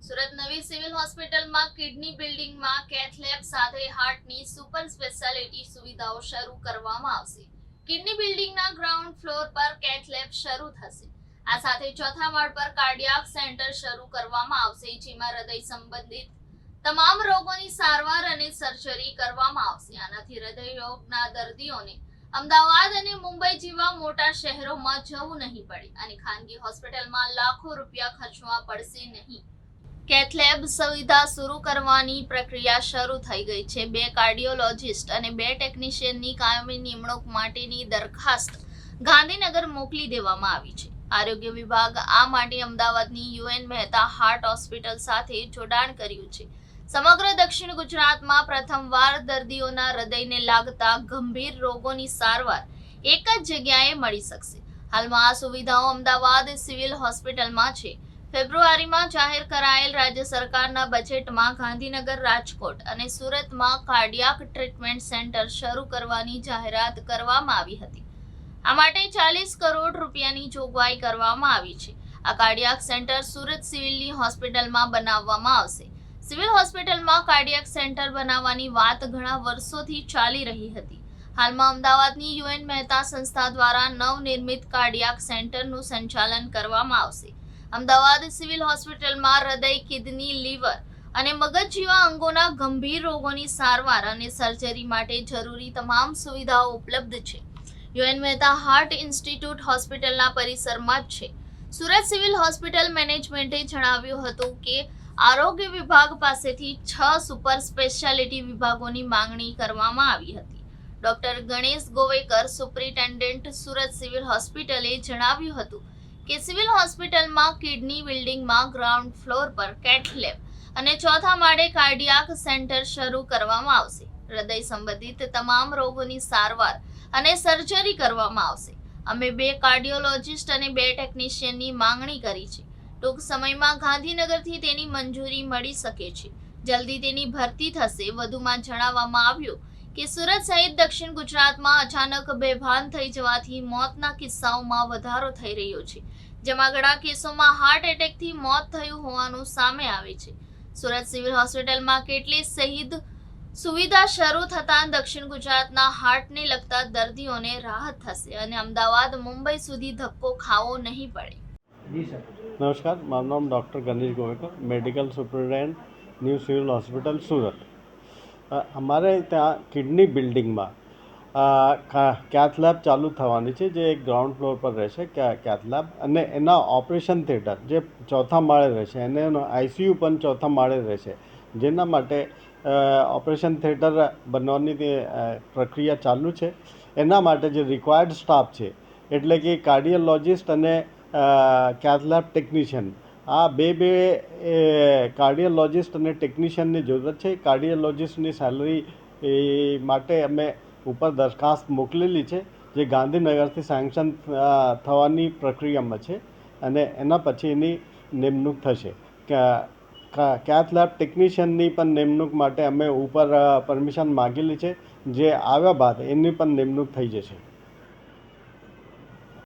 સુરત નવી સિવિલ હોસ્પિટલમાં કિડની બિલ્ડિંગમાં કેથ સાથે હાર્ટની સુપર સ્પેશિયાલિટી સુવિધાઓ શરૂ કરવામાં આવશે. કિડની બિલ્ડિંગના ગ્રાઉન્ડ ફ્લોર પર કેથ શરૂ થશે. આ સાથે ચોથા માળ પર કાર્ડિયાક સેન્ટર શરૂ કરવામાં આવશે, જેમાં હૃદય સંબંધિત તમામ રોગોની સારવાર અને સર્જરી કરવામાં આવશે. આનાથી હૃદય રોગના દર્દીઓને અમદાવાદ અને મુંબઈ જેવા મોટા શહેરોમાં જવું નહીં પડે અને ખાનગી હોસ્પિટલમાં લાખો રૂપિયા ખર્ચવા પડશે નહીં. કેથલેબ સુવિધા શરૂ કરવાની પ્રક્રિયા શરૂ થઈ ગઈ છે. બે કાર્ડિયોલોજિસ્ટ અને બે ટેકનિશિયનની કાયમી નિમણૂક માટેની દરખાસ્ત ગાંધીનગર મોકલી દેવામાં આવી છે. આરોગ્ય વિભાગ આ માટે અમદાવાદની યુએન મહેતા હાર્ટ હોસ્પિટલ સાથે જોડાણ કર્યું છે. સમગ્ર દક્ષિણ ગુજરાતમાં પ્રથમવાર દર્દીઓના હૃદયને લાગતા ગંભીર રોગોની સારવાર એક જ જગ્યાએ મળી શકશે. હાલમાં આ સુવિધાઓ અમદાવાદ સિવિલ હોસ્પિટલમાં છે. ફેબ્રુઆરીમાં જાહેર કરાયેલ રાજ્ય સરકારના બજેટમાં ગાંધીનગર રાજકોટ અને સુરતમાં કાર્ડિયાક ટ્રીટમેન્ટ સેન્ટર શરૂ કરવાની જાહેરાત કરવામાં આવી હતી. આ માટે ચાલીસ કરોડ રૂપિયાની જોગવાઈ કરવામાં આવી છે. આ કાર્ડિયાક સેન્ટર સુરત સિવિલની હોસ્પિટલમાં બનાવવામાં આવશે. સિવિલ હોસ્પિટલમાં કાર્ડિયાક સેન્ટર બનાવવાની વાત ઘણા વર્ષોથી ચાલી રહી હતી. હાલમાં અમદાવાદની યુએન મહેતા સંસ્થા દ્વારા નવનિર્મિત કાર્ડિયાક સેન્ટરનું સંચાલન કરવામાં આવશે. અમદાવાદ સિવિલ હોસ્પિટલમાં હૃદય, કિડની, લીવર અને મગજ જેવા અંગોના ગંભીર રોગોની સારવાર અને સર્જરી માટે જરૂરી તમામ સુવિધાઓ ઉપલબ્ધ છે. યુએન મહેતા હાર્ટ ઇન્સ્ટિટ્યૂટ હોસ્પિટલના પરિસરમાં જ છે. સુરત સિવિલ હોસ્પિટલ મેનેજમેન્ટે જણાવ્યું હતું કે, આરોગ્ય વિભાગ પાસેથી છ સુપર સ્પેશિયાલિટી વિભાગોની માંગણી કરવામાં આવી હતી. Doctor Ganesh Govekar, superintendent Surat civil હોસ્પિટલે જણાવ્યું હતું કે સિવિલ હોસ્પિટલમાં કિડની બિલ્ડિંગમાં ગ્રાઉન્ડ ફ્લોર પર કેટ લેબ અને ચોથા માળે કાર્ડિયાક સેન્ટર શરૂ કરવામાં આવશે. હૃદય સંબંધિત તમામ રોગોની સારવાર અને સર્જરી કરવામાં આવશે. અમે બે કાર્ડિયોલોજિસ્ટ અને બે ટેકનિશિયનની માંગણી કરી છે. ટૂંક સમયમાં ગાંધીનગરથી તેની મંજૂરી મળી શકે છે. જલ્દી તેની ભરતી થશે, વધુમાં જણાવવામાં આવ્યું કે સુરત સહિત દક્ષિણ ગુજરાતમાં અચાનક બેભાન થઈ જવાથી મોતના કિસ્સાઓમાં વધારો થઈ રહ્યો છે જેમાં ઘણા કેસોમાં હાર્ટ એટેકથી મોત થયું હોવાનું સામે આવે છે. સુરત સિવિલ હોસ્પિટલમાં કેટલી શહીદ સુવિધા શરૂ થતાં દક્ષિણ ગુજરાતના હાર્ટને લગતા દર્દીઓને રાહત થશે અને અમદાવાદ મુંબઈ સુધી ધક્કો ખાવો નહીં પડે. નમસ્કાર મારું નામ doctor Ganesh Govekar medical superintendent new civil hospital Surat. અમારે ત્યાં કિડની બિલ્ડિંગમાં કેથ લેબ ચાલુ થવાની છે, જે એક ગ્રાઉન્ડ ફ્લોર પર રહેશે કેથ લેબ. અને એના ઓપરેશન થિયેટર, જે ચોથા માળે રહેશે, અને એનો આઈસીયુ પણ ચોથા માળે રહેશે. જેના માટે ઓપરેશન થિયેટર બનવાની પ્રક્રિયા ચાલુ છે. એના માટે જે રિક્વાયર્ડ સ્ટાફ છે, એટલે કે કાર્ડિયોલોજિસ્ટ અને કેથ લેબ ટેકનિશિયન આ બે બે કાર્ડિયોલોજિસ્ટ અને ટેકનિશિયનની જરૂરત છે. કાર્ડિયોલોજિસ્ટની સેલરી એ માટે અમે ઉપર દરખાસ્ત મોકલેલી છે, જે ગાંધીનગરથી સેન્કશન થવાની પ્રક્રિયામાં છે અને એના પછી એની નિમણૂક થશે. કેથ લેબ ટેકનિશિયનની પણ નિમણૂક માટે અમે ઉપર પરમિશન માગેલી છે, જે આવ્યા બાદ એની પણ નિમણૂક થઈ જશે.